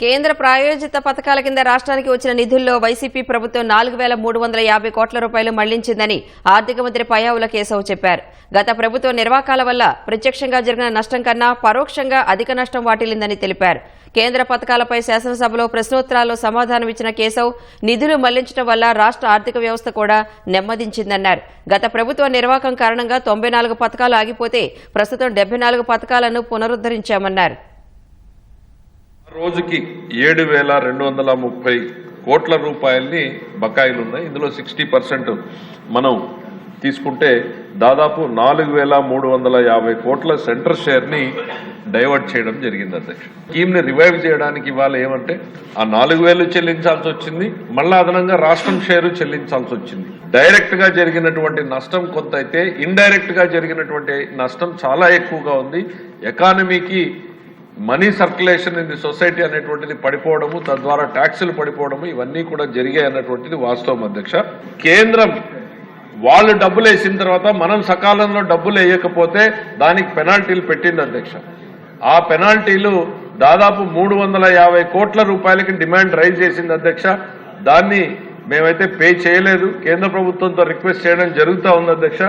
కేంద్ర ప్రాయోజిత పథకాల కింద రాష్ట్రానికి వచ్చిన నిధుల్లో వైసీపీ ప్రభుత్వం నాలుగు వేల మూడు వందల యాభై కోట్ల రూపాయలు మళ్ళించిందని ఆర్థిక మంత్రి పయావుల కేశవ్ చెప్పారు. గత ప్రభుత్వ నిర్వాకాల వల్ల ప్రత్యక్షంగా జరిగిన నష్టం కన్నా పరోక్షంగా అధిక నష్టం వాటిల్లిందని తెలిపారు. కేంద్ర పథకాలపై శాసనసభలో ప్రశ్నోత్తరాల్లో సమాధానం ఇచ్చిన కేశవ్ నిధులు మళ్ళించడం వల్ల రాష్ట్ర ఆర్థిక వ్యవస్థ కూడా నెమ్మదించిందన్నారు. గత ప్రభుత్వ నిర్వాకం కారణంగా తొంభై నాలుగు పథకాలు ఆగిపోతే ప్రస్తుతం డెబ్బై నాలుగు పథకాలను పునరుద్ధరించామన్నారు. రోజుకి ఏడు వేల రెండు వందల ముప్పై కోట్ల రూపాయల్ని బకాయిలు ఉన్నాయి ఇందులో సిక్స్టీ పర్సెంట్ మనం తీసుకుంటే దాదాపు నాలుగు వేల మూడు వందల యాభై కోట్ల సెంటర్ షేర్ని డైవర్ట్ చేయడం జరిగింది అధ్యక్ష. స్కీమ్ని రివైవ్ చేయడానికి ఇవాళ ఏమంటే ఆ నాలుగు వేలు చెల్లించాల్సి వచ్చింది. మళ్ళా అదనంగా రాష్ట్రం షేరు చెల్లించాల్సి వచ్చింది. డైరెక్ట్గా జరిగినటువంటి నష్టం కొంత అయితే ఇండైరెక్ట్గా జరిగినటువంటి నష్టం చాలా ఎక్కువగా ఉంది. ఎకానమీకి money circulation in the society అనేటువంటిది పడిపోవడము తద్వారా ట్యాక్సులు పడిపోవడము ఇవన్నీ కూడా జరిగాయి అన్నటువంటిది వాస్తవం అధ్యక్ష. కేంద్రం వాళ్ళు డబ్బులు వేసిన తర్వాత మనం సకాలంలో డబ్బులు వేయకపోతే దానికి పెనాల్టీలు పెట్టింది అధ్యక్ష. ఆ పెనాల్టీలు దాదాపు మూడు వందల యాభై కోట్ల రూపాయలకి డిమాండ్ రైజ్ చేసింది అధ్యక్ష. దాన్ని మేమైతే పే చేయలేదు. కేంద్ర ప్రభుత్వంతో రిక్వెస్ట్ చేయడం జరుగుతూ ఉంది అధ్యక్ష.